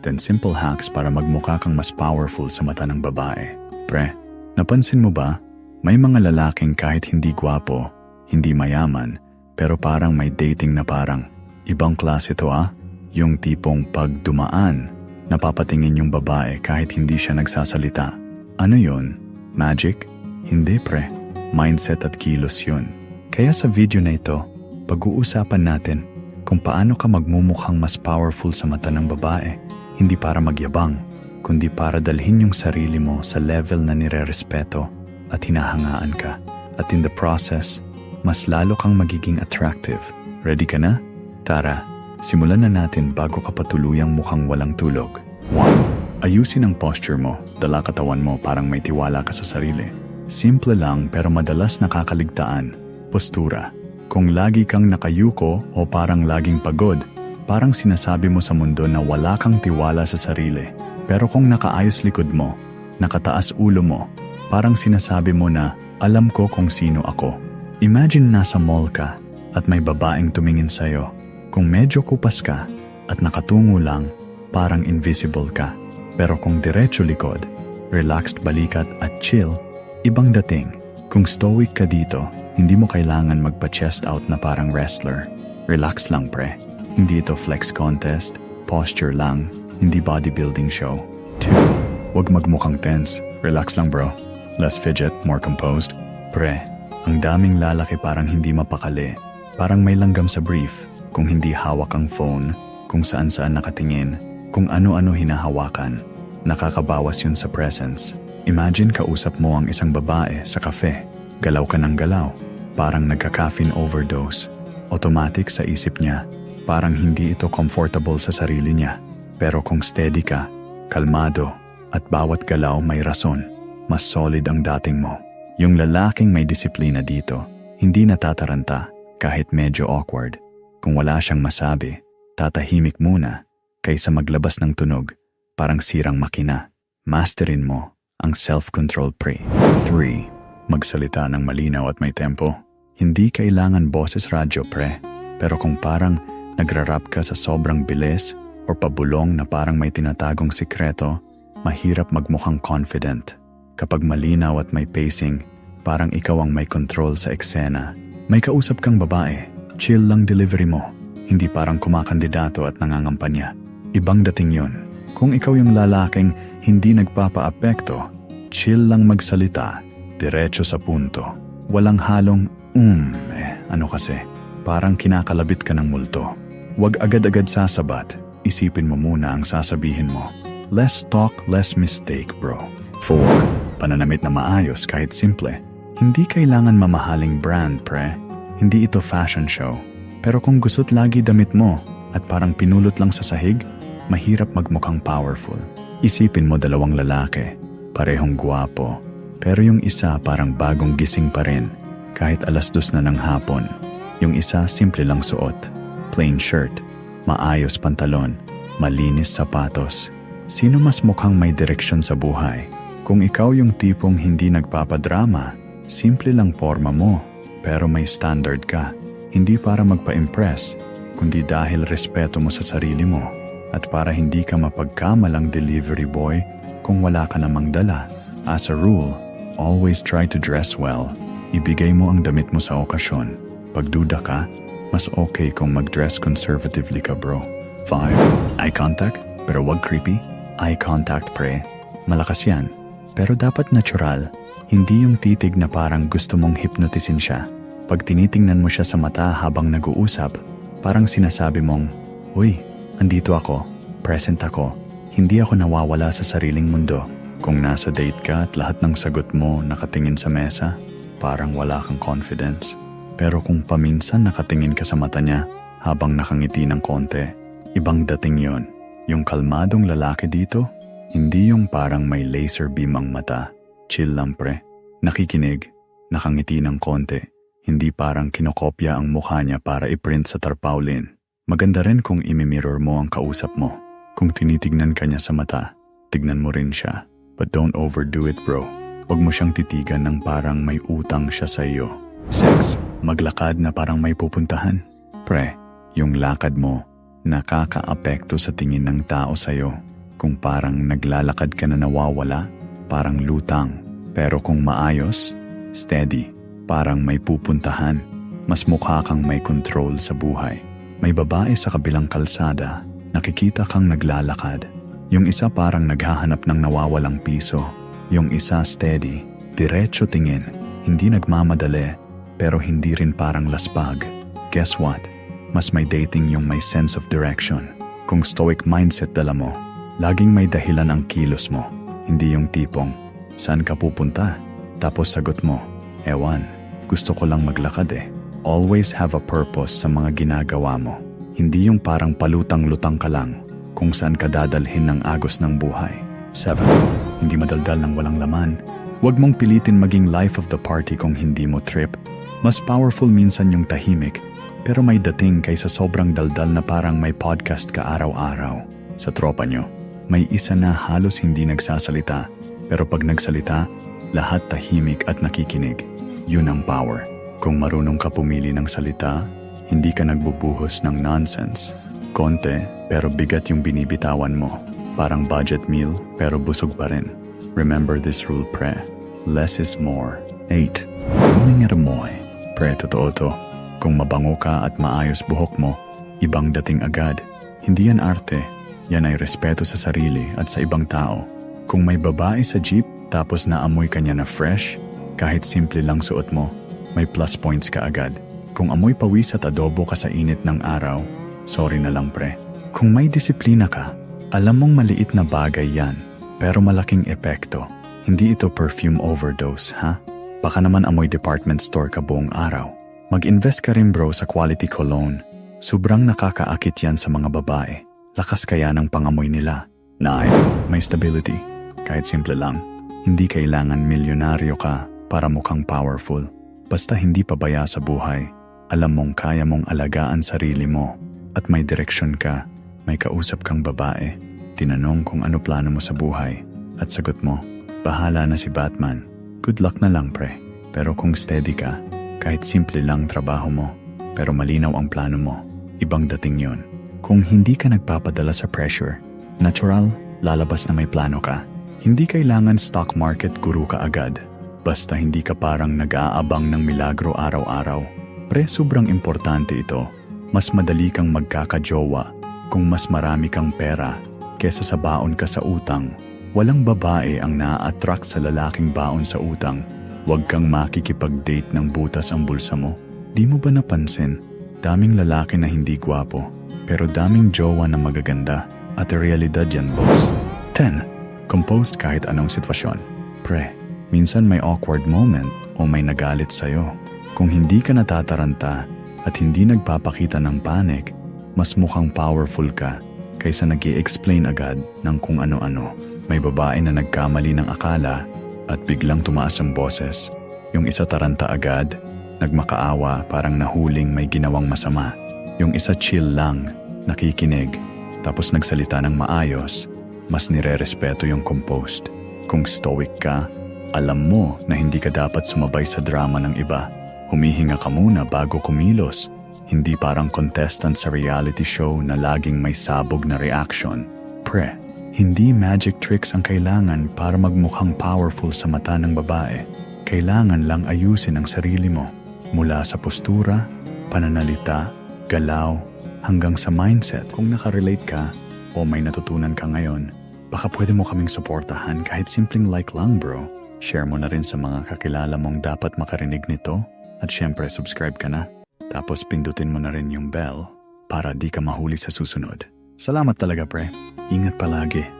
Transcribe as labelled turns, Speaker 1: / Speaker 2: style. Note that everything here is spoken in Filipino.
Speaker 1: 10 simple hacks para magmukha kang mas powerful sa mata ng babae. Pre, napansin mo ba? May mga lalaking kahit hindi gwapo, hindi mayaman, pero parang may dating na parang ibang klase to ah. Yung tipong pag dumaan, napapatingin yung babae kahit hindi siya nagsasalita. Ano yon? Magic? Hindi pre. Mindset at kilos yun. Kaya sa video na ito, pag-uusapan natin kung paano ka magmumukhang mas powerful sa mata ng babae, hindi para magyabang, kundi para dalhin yung sarili mo sa level na nirerespeto at hinahangaan ka. At in the process, mas lalo kang magiging attractive. Ready ka na? Tara, simulan na natin bago ka patuluyang mukhang walang tulog. 1. Ayusin ang posture mo, dala katawan mo parang may tiwala ka sa sarili. Simple lang pero madalas nakakaligtaan. Postura. Kung lagi kang nakayuko o parang laging pagod, parang sinasabi mo sa mundo na wala kang tiwala sa sarili. Pero kung nakaayos likod mo, nakataas ulo mo, parang sinasabi mo na alam ko kung sino ako. Imagine nasa mall ka at may babaeng tumingin sa'yo. Kung medyo kupas ka at nakatungo lang, parang invisible ka. Pero kung diretso likod, relaxed balikat at chill, ibang dating. Kung stoic ka dito, hindi mo kailangan magpa-chest out na parang wrestler. Relax lang pre. Hindi ito flex contest, posture lang, hindi bodybuilding show. 2. Huwag magmukhang tense. Relax lang bro. Less fidget, more composed. Pre, ang daming lalaki parang hindi mapakali. Parang may langgam sa brief. Kung hindi hawak ang phone, kung saan saan nakatingin, kung ano-ano hinahawakan. Nakakabawas yun sa presence. Imagine kausap mo ang isang babae sa kafe. Galaw ka ng galaw. Parang nagka-caffeine overdose. Automatic sa isip niya. Parang hindi ito comfortable sa sarili niya. Pero kung steady ka, kalmado, at bawat galaw may rason, mas solid ang dating mo. Yung lalaking may disiplina dito, hindi natataranta kahit medyo awkward. Kung wala siyang masabi, tatahimik muna kaysa maglabas ng tunog, parang sirang makina. Masterin mo ang self-control pre. 3. Magsalita ng malinaw at may tempo. Hindi kailangan boses radyo pre, pero kung parang nagrarap ka sa sobrang bilis or pabulong na parang may tinatagong sikreto, mahirap magmukhang confident. Kapag malinaw at may pacing, parang ikaw ang may control sa eksena. May kausap kang babae, chill lang delivery mo, hindi parang kumakandidato at nangangampanya. Ibang dating yon. Kung ikaw yung lalaking hindi nagpapa-apekto, chill lang magsalita, diretso sa punto. Walang halong, um, eh, ano kasi, parang kinakalabit ka ng multo. Huwag agad-agad sasabat, isipin mo muna ang sasabihin mo. Less talk, less mistake, bro. 4. Pananamit na maayos kahit simple. Hindi kailangan mamahaling brand, pre. Hindi ito fashion show. Pero kung gusot lagi damit mo at parang pinulot lang sa sahig, mahirap magmukhang powerful. Isipin mo dalawang lalaki, parehong guwapo, pero yung isa parang bagong gising pa rin kahit alas dos na ng hapon. Yung isa simple lang suot, plain shirt, maayos pantalon, malinis sapatos. Sino mas mukhang may direksyon sa buhay? Kung ikaw yung tipong hindi nagpapadrama, simple lang forma mo, pero may standard ka. Hindi para magpa-impress, kundi dahil respeto mo sa sarili mo at para hindi ka mapagkamalang delivery boy kung wala ka namang dala. As a rule, always try to dress well. Ibigay mo ang damit mo sa okasyon. Pagduda ka, mas okay kung mag-dress conservatively ka bro. 5. Eye contact, pero wag creepy. Eye contact pre. Malakas yan. Pero dapat natural, hindi yung titig na parang gusto mong hypnotisin siya. Pag tinitingnan mo siya sa mata habang nag-uusap, parang sinasabi mong, Uy, andito ako, present ako, hindi ako nawawala sa sariling mundo. Kung nasa date ka at lahat ng sagot mo nakatingin sa mesa, parang wala kang confidence. Pero kung paminsan nakatingin ka sa mata niya habang nakangiti ng konti, ibang dating yon. Yung kalmadong lalaki dito, hindi yung parang may laser beam ang mata. Chill lang pre. Nakikinig, nakangiti ng konti. Hindi parang kinokopya ang mukha niya para i-print sa tarpaulin. Maganda rin kung imimirror mo ang kausap mo. Kung tinitignan ka niya sa mata, tignan mo rin siya. But don't overdo it bro. Huwag mo siyang titigan ng parang may utang siya sa iyo. 6. Maglakad na parang may pupuntahan. Pre, yung lakad mo, nakakaapekto sa tingin ng tao sa iyo. Kung parang naglalakad ka na nawawala, parang lutang. Pero kung maayos, steady, parang may pupuntahan, mas mukha kang may control sa buhay. May babae sa kabilang kalsada, nakikita kang naglalakad. Yung isa parang naghahanap ng nawawalang piso. Yung isa steady, diretso tingin, hindi nagmamadali, pero hindi rin parang laspag. Guess what? Mas may dating yung may sense of direction. Kung stoic mindset dala mo, laging may dahilan ang kilos mo. Hindi yung tipong, saan ka pupunta? Tapos sagot mo, ewan, gusto ko lang maglakad eh. Always have a purpose sa mga ginagawa mo. Hindi yung parang palutang-lutang ka lang kung saan ka dadalhin ng agos ng buhay. 7. Hindi madaldal ng walang laman. Huwag mong pilitin maging life of the party kung hindi mo trip. Mas powerful minsan yung tahimik, pero may dating kaysa sobrang daldal na parang may podcast ka araw-araw. Sa tropa nyo, may isa na halos hindi nagsasalita, pero pag nagsalita, lahat tahimik at nakikinig. Yun ang power. Kung marunong ka pumili ng salita, hindi ka nagbubuhos ng nonsense. Konte, pero bigat yung binibitawan mo. Parang budget meal, pero busog pa rin. Remember this rule, pre. Less is more. 8. Kuming eramoy. Pre, totoo to. Kung mabango ka at maayos buhok mo, ibang dating agad. Hindi yan arte. Yan ay respeto sa sarili at sa ibang tao. Kung may babae sa jeep tapos naamoy ka niya na fresh, kahit simple lang suot mo, may plus points ka agad. Kung amoy pawis at adobo ka sa init ng araw, sorry na lang pre. Kung may disiplina ka, alam mong maliit na bagay yan, pero malaking epekto. Hindi ito perfume overdose, ha? Baka naman amoy department store ka buong araw. Mag-invest ka rin bro sa quality cologne. Sobrang nakakaakit yan sa mga babae. Lakas kaya ng pangamoy nila. 9. May stability. Kahit simple lang. Hindi kailangan milyonaryo ka para mukhang powerful. Basta hindi pabaya sa buhay. Alam mong kaya mong alagaan sarili mo. At may direksyon ka. May kausap kang babae. Tinanong kung ano plano mo sa buhay. At sagot mo, bahala na si Batman. Good luck na lang pre. Pero kung steady ka, kahit simple lang trabaho mo, pero malinaw ang plano mo, ibang dating yon. Kung hindi ka nagpapadala sa pressure, natural, lalabas na may plano ka. Hindi kailangan stock market guru ka agad. Basta hindi ka parang nag-aabang ng milagro araw-araw. Pre, sobrang importante ito. Mas madali kang magkakajowa kung mas marami kang pera kesa sa baon ka sa utang. Walang babae ang naa-attract sa lalaking baon sa utang. Huwag kang makikipag-date ng butas ang bulsa mo. Di mo ba napansin? Daming lalaki na hindi gwapo, pero daming jowa na magaganda. At realidad yan, boss. 10. Composed kahit anong sitwasyon. Pre, minsan may awkward moment o may nagalit sa'yo. Kung hindi ka natataranta at hindi nagpapakita ng panic, mas mukhang powerful ka kaysa nag explain agad ng kung ano-ano. May babae na nagkamali ng akala at biglang tumaas ang boses. Yung isa taranta agad, nagmakaawa parang nahuling may ginawang masama. Yung isa chill lang, nakikinig, tapos nagsalita ng maayos, mas nire-respeto yung composed. Kung stoic ka, alam mo na hindi ka dapat sumabay sa drama ng iba. Humihinga ka muna bago kumilos. Hindi parang contestant sa reality show na laging may sabog na reaction. Pre, hindi magic tricks ang kailangan para magmukhang powerful sa mata ng babae. Kailangan lang ayusin ang sarili mo. Mula sa postura, pananalita, galaw, hanggang sa mindset. Kung nakarelate ka o may natutunan ka ngayon, baka pwede mo kaming suportahan kahit simpleng like lang bro. Share mo na rin sa mga kakilala mong dapat makarinig nito. At syempre subscribe ka na. Tapos pindutin mo na rin yung bell para di ka mahuli sa susunod. Salamat talaga pre. Ingat palagi.